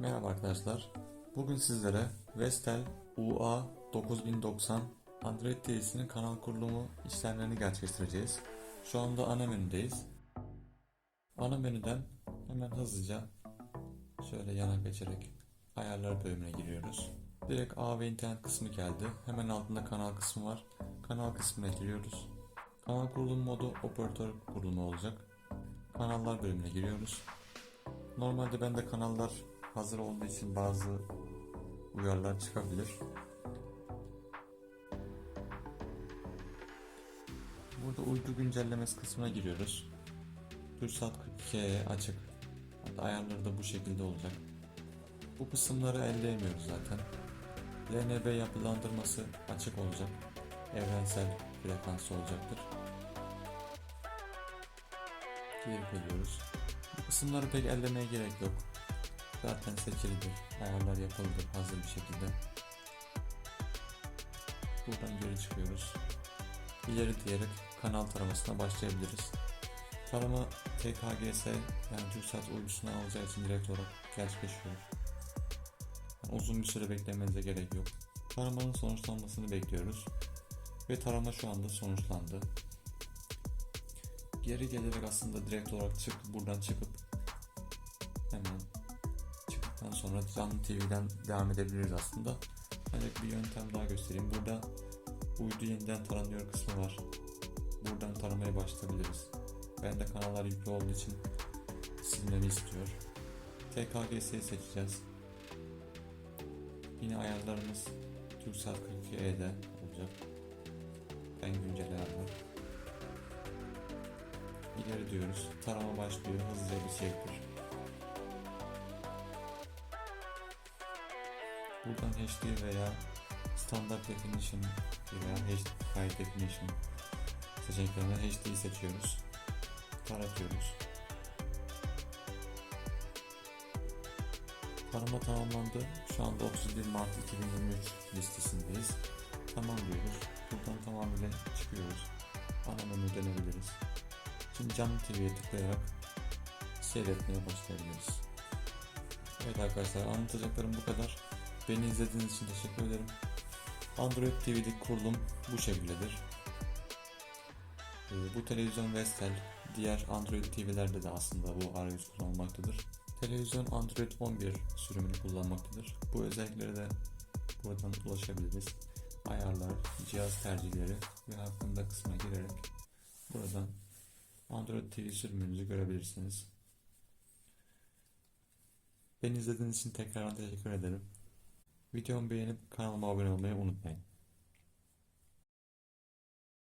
Merhaba arkadaşlar. Bugün sizlere Vestel UA 9090 Android TV'sinin kanal kurulumu işlemlerini gerçekleştireceğiz. Şu anda ana menüdeyiz. Ana menüden hemen hızlıca şöyle yana geçerek ayarlar bölümüne giriyoruz. Direkt ağ ve internet kısmı geldi. Hemen altında kanal kısmı var. Kanal kısmına giriyoruz. Kanal kurulum modu operatör kurulumu olacak. Kanallar bölümüne giriyoruz. Normalde bende kanallar hazır olduğu için bazı uyarılar çıkabilir. Burada uydu güncellemesi kısmına giriyoruz. Türksat 42'ye açık. Hatta ayarları da bu şekilde olacak. Bu kısımları elleyemiyoruz zaten. LNB yapılandırması açık olacak. Evrensel frekansı olacaktır. Geri geliyoruz. Bu kısımları pek ellemeye gerek yok. Zaten seçilidir. Ayarlar yapılıdır hazır bir şekilde. Buradan geri çıkıyoruz. İleri diyerek kanal taramasına başlayabiliriz. Tarama TKGS yani TürkSat uydusuna alacağı için direkt olarak gerçekleşiyor. Yani uzun bir süre beklemenize gerek yok. Taramanın sonuçlanmasını bekliyoruz. Ve tarama şu anda sonuçlandı. Geri gelerek aslında direkt olarak çık buradan çıkıp hemen çıktıktan sonra canlı TV'den devam edebiliriz aslında. Ancak bir yöntem daha göstereyim. Burada uydu yeniden taranıyor kısmı var. Buradan taramaya başlayabiliriz. Ben de kanallar yüklü olduğu için silmemi istiyor. TKGS'yi seçeceğiz. Yine ayarlarımız Turkcell 42E'de olacak. Ben güncel ayarlar. İleri diyoruz. Tarama başlıyor. Hızlıca bir çektir. Buradan HD veya Standard Definition veya High Definition seçeneklerinden HD'yi seçiyoruz. Taratıyoruz. Tarama tamamlandı. Şu anda 31 Mart 2023 listesindeyiz. Tamam diyoruz. Buradan tamamıyla çıkıyoruz. Ana menü dönebiliriz. Şimdi canlı TV'ye tıklayarak seyretmeye başlayabiliriz. Evet arkadaşlar anlatacaklarım bu kadar. Beni izlediğiniz için teşekkür ederim. Android TV'deki kurulum bu şekildedir. Ee, bu televizyon Vestel, diğer Android TV'lerde de aslında bu arayüz kullanılmaktadır. Televizyon Android 11 sürümünü kullanmaktadır. Bu özelliklere de buradan ulaşabiliriz. Ayarlar, cihaz tercihleri ve hakkında kısmına girerek buradan Android TV sürümünüzü görebilirsiniz. Beni izlediğiniz için tekrardan teşekkür ederim. Videomu beğenip kanalıma abone olmayı unutmayın.